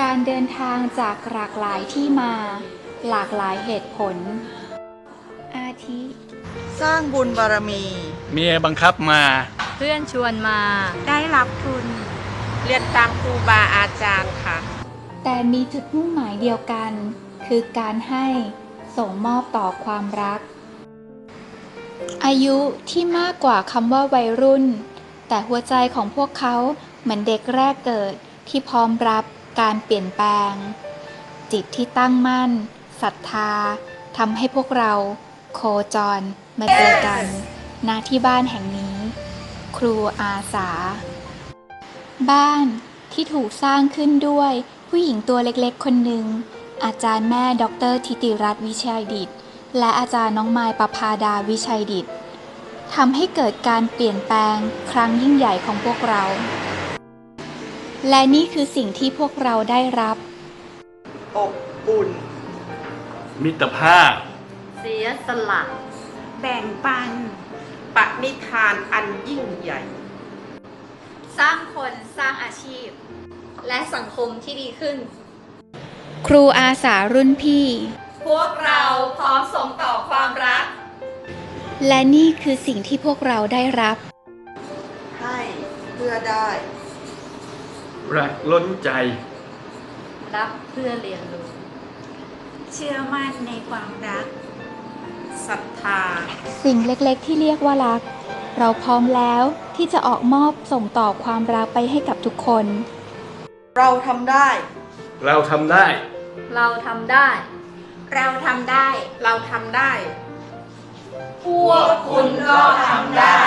การเดินทางจากหลากหลายที่มา หลากหลายเหตุผล อาทิ สร้างบุญบารมี เมียบังคับมา เพื่อนชวนมา ได้รับทุน เรียนตามครูบาอาจารย์ค่ะ แต่มีจุดมุ่งหมายเดียวกัน คือการให้ส่งมอบต่อความรัก อายุที่มากกว่าคำว่าวัยรุ่น แต่หัวใจของพวกเขาเหมือนเด็กแรกเกิดที่พร้อมรับ การเปลี่ยนแปลง จิตที่ตั้งมั่นศรัทธาทำให้พวกเรา โคจร มาเจอกันณที่บ้านแห่งนี้ ครูอาสา บ้านที่ถูกสร้างขึ้นด้วยผู้หญิงตัวเล็กๆ คนหนึ่ง อาจารย์แม่ดรทิติรัตน์วิชัยดิต และอาจารย์น้องไมายประภาดาวิชัยดิตทำให้เกิดการเปลี่ยนแปลงครั้งยิ่งใหญ่ของพวกเรา และนี่คือสิ่งที่พวกเราได้รับ อบอุ่น มิตรภาพ เสียสละ แบ่งปัน ปณิธานอันยิ่งใหญ่ สร้างคนสร้างอาชีพ และสังคมที่ดีขึ้น ครูอาสารุ่นพี่ พวกเราพร้อมส่งต่อความรัก และนี่คือสิ่งที่พวกเราได้รับ ให้เพื่อได้ รักล้นใจ รับเพื่อเรียนรู้ เชื่อมั่นในความรักศรัทธา สิ่งเล็กๆ ที่เรียกว่ารัก เราพร้อมแล้วที่จะออกมอบส่งต่อความรักไปให้กับทุกคน เราทำได้ เราทำได้ เราทำได้ เราทำได้ เราทำได้ พวกคุณก็ทำได้